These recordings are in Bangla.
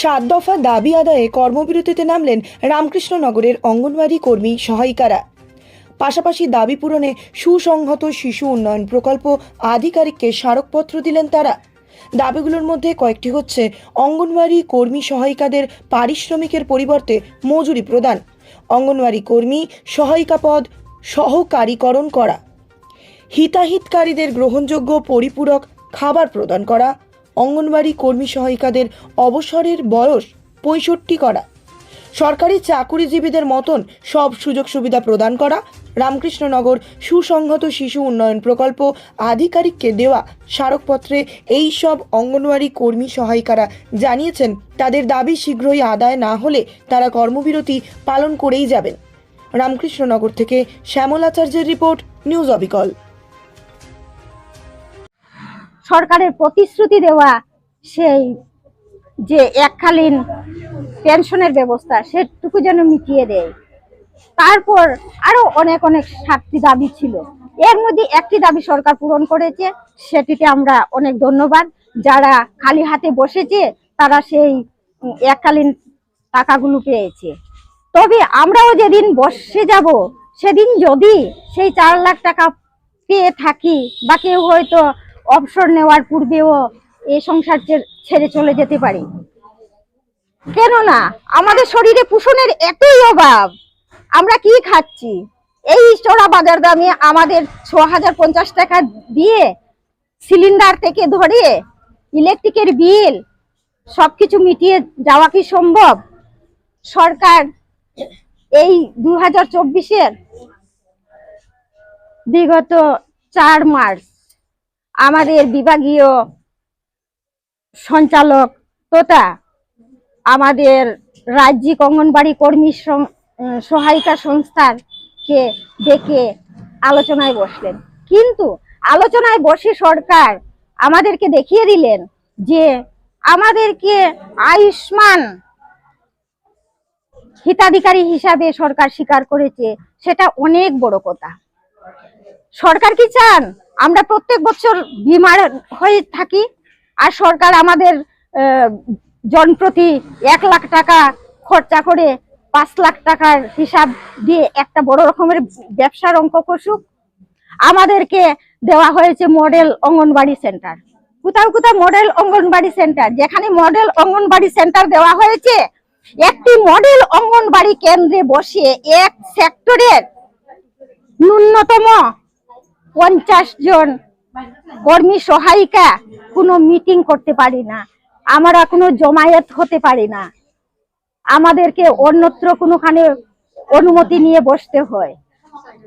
সাত দফা দাবি আদায়ে কর্মবিরতিতে নামলেন রামকৃষ্ণনগরের অঙ্গনওয়াড়ি কর্মী সহায়িকারা। পাশাপাশি দাবি পূরণে সুসংহত শিশু উন্নয়ন প্রকল্প আধিকারিককে স্মারকপত্র দিলেন তারা। দাবিগুলোর মধ্যে কয়েকটি হচ্ছে অঙ্গনওয়াড়ি কর্মী সহায়িকাদের পারিশ্রমিকের পরিবর্তে মজুরি প্রদান, অঙ্গনওয়াড়ি কর্মী সহায়িকা পদ সহকারীকরণ করা, হিতাহিতকারীদের গ্রহণযোগ্য পরিপূরক খাবার প্রদান করা অঙ্গনওয়াড়ি কর্মী সহায়িকাদের অবসরের বয়স পঁয়ষট্টি করা। সরকারি চাকুরিজীবীদের মতন সব সুযোগ সুবিধা প্রদান করা, রামকৃষ্ণনগর সুসংহত শিশু উন্নয়ন প্রকল্প আধিকারিককে দেওয়া স্মারকপত্রে এই সব অঙ্গনওয়াড়ি কর্মী সহায়িকারা জানিয়েছেন, তাদের দাবি শীঘ্রই আদায় না হলে তারা কর্মবিরতি পালন করেই যাবেন। রামকৃষ্ণনগর থেকে শ্যামল আচার্যের রিপোর্ট, নিউজ অবিকল। সরকারের প্রতিশ্রুতি দেওয়া সেই যে এককালীন পেনশনের ব্যবস্থা, সেটুকু যেন মিটিয়ে দেয়। তারপর আরও অনেক অনেক সাতটি দাবি ছিল। এর মধ্যে একটি দাবি সরকার পূরণ করেছে, সেটিতে আমরা অনেক ধন্যবাদ। যারা খালি হাতে বসেছে, তারা সেই এককালীন টাকাগুলো পেয়েছে। তবে আমরাও যেদিন বসে যাব, সেদিন যদি সেই চার লাখ টাকা পেয়ে থাকি, বা কেউ হয়তো অবসর নেওয়ার পূর্বেও এই সংসার ছেড়ে চলে যেতে পারি। কেননা আমাদের শরীরে পোষণের এতই অভাব, আমরা কি খাচ্ছি? এই চড়া বাজার দামে আমাদের ছ হাজার পঞ্চাশ টাকা দিয়ে সিলিন্ডার থেকে ধরে ইলেকট্রিকের বিল সবকিছু মিটিয়ে যাওয়া কি সম্ভব? সরকার এই দু হাজার চব্বিশের বিগত চার মার্চ আমাদের বিভাগীয় সঞ্চালক তথা আমাদের রাজ্যিক অঙ্গনবাড়ি কর্মী সহায়িকা সংস্থার কে ডেকে আলোচনায় বসলেন। কিন্তু আলোচনায় বসে সরকার আমাদেরকে দেখিয়ে দিলেন যে আমাদেরকে আয়ুষ্মান হিতাধিকারী হিসাবে সরকার স্বীকার করেছে, সেটা অনেক বড় কথা। সরকার কি চান? আমরা প্রত্যেক বছর বিমার হয়ে থাকি আর সরকার আমাদের জনপ্রতি এক লাখ টাকা খরচা করে পাঁচ লাখ টাকার হিসাব দিয়ে একটা বড় রকমের ব্যবসার অঙ্ক কষুক আমাদেরকে দেওয়া হয়েছে মডেল অঙ্গনবাড়ি সেন্টার। কোথাও কোথাও মডেল অঙ্গনবাড়ি সেন্টার। যেখানে মডেল অঙ্গনবাড়ি সেন্টার দেওয়া হয়েছে, একটি মডেল অঙ্গনবাড়ি কেন্দ্রে বসে এক সেক্টরের ন্যূনতম পঞ্চাশ জন কর্মী সহায়িকা কোনো মিটিং করতে পারি না। আমরা কোনো জমায়েত হতে পারি না। আমাদেরকে অন্যত্র কোনোখানে অনুমতি নিয়ে বসতে হয়।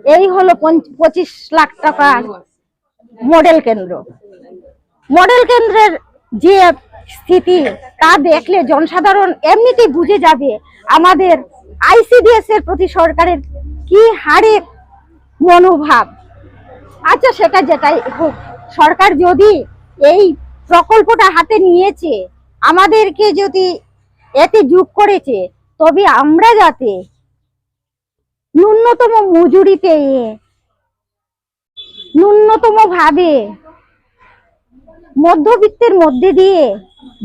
এই হলো পঁচিশ লাখ টাকার মডেল কেন্দ্র। মডেল কেন্দ্রের যে স্থিতি, তা দেখলে জনসাধারণ এমনিতেই বুঝে যাবে আমাদের আইসিডিএস এর প্রতি সরকারের কি হারে মনোভাব। আচ্ছা সেটা যেটাই হোক, সরকার যদি এই প্রকল্পটা হাতে নিয়েছে, আমাদেরকে যদি এতে যোগ করেছে, তবে আমরা যাতে ন্যূনতম মজুরি পেয়ে ন্যূনতম ভাবে মধ্যবিত্তের মধ্যে দিয়ে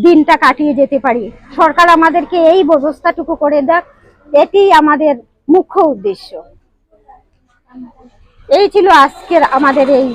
দিনটা কাটিয়ে যেতে পারি। সরকার আমাদেরকে এই ব্যবস্থাটুকু করে দেখ, এটি আমাদের মুখ্য উদ্দেশ্য। এই ছিল আজকের আমাদের এই